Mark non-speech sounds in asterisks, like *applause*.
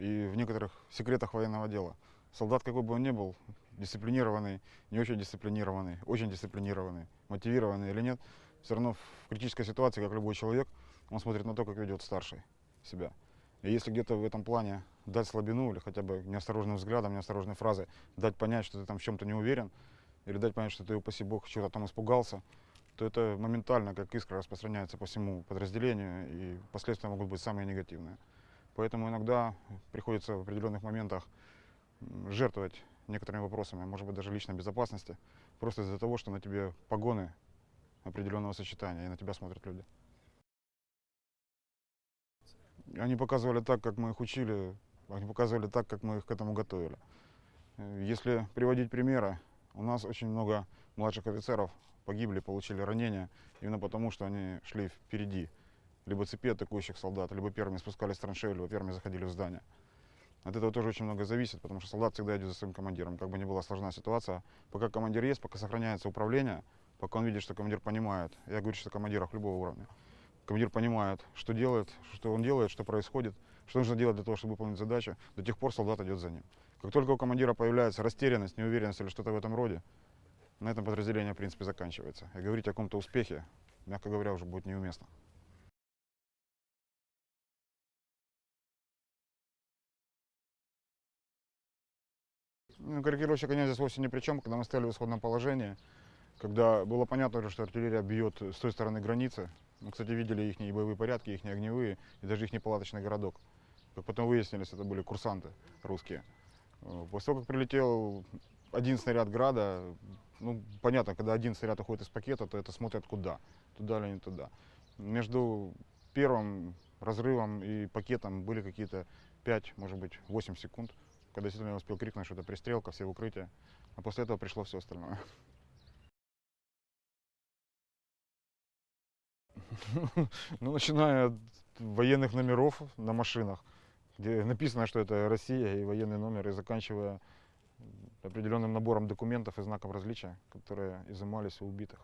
и в некоторых секретах военного дела. Солдат, какой бы он ни был, дисциплинированный, не очень дисциплинированный, очень дисциплинированный, мотивированный или нет, все равно в критической ситуации, как любой человек, он смотрит на то, как ведет старший себя. И если где-то в этом плане дать слабину или хотя бы неосторожным взглядом, неосторожной фразой дать понять, что ты там в чем-то не уверен, или дать понять, что ты, упаси бог, чего-то там испугался, то это моментально, как искра, распространяется по всему подразделению, и последствия могут быть самые негативные. Поэтому иногда приходится в определенных моментах жертвовать некоторыми вопросами, может быть, даже личной безопасности, просто из-за того, что на тебе погоны определенного сочетания, и на тебя смотрят люди. Они показывали так, как мы их учили, они показывали так, как мы их к этому готовили. Если приводить примеры, у нас очень много младших офицеров погибли, получили ранения, именно потому, что они шли впереди, либо цепи атакующих солдат, либо первыми спускались с траншеи, либо первыми заходили в здание. От этого тоже очень много зависит, потому что солдат всегда идет за своим командиром. Как бы ни была сложна ситуация, пока командир есть, пока сохраняется управление, пока он видит, что командир понимает, я говорю сейчас о командирах любого уровня, командир понимает, что делает, что он делает, что происходит, что нужно делать для того, чтобы выполнить задачу, до тех пор солдат идет за ним. Как только у командира появляется растерянность, неуверенность или что-то в этом роде, на этом подразделение, в принципе, заканчивается. И говорить о каком-то успехе, мягко говоря, уже будет неуместно. Ну, корректировщик огня здесь вовсе ни при чем, когда мы стояли в исходном положении, когда было понятно, что артиллерия бьет с той стороны границы. Мы, кстати, видели их боевые порядки, их огневые и даже их палаточный городок. Как потом выяснились, это были курсанты русские. Э, После того, как прилетел один снаряд града, ну, понятно, когда один снаряд уходит из пакета, то это смотрят куда, туда или не туда. Между первым разрывом и пакетом были какие-то 5, может быть, 8 секунд, когда действительно успел крикнуть, что это пристрелка, все в укрытие. А после этого пришло все остальное. *laughs* Ну, начиная от военных номеров на машинах, где написано, что это Россия и военный номер, и заканчивая определенным набором документов и знаков различия, которые изымались у убитых.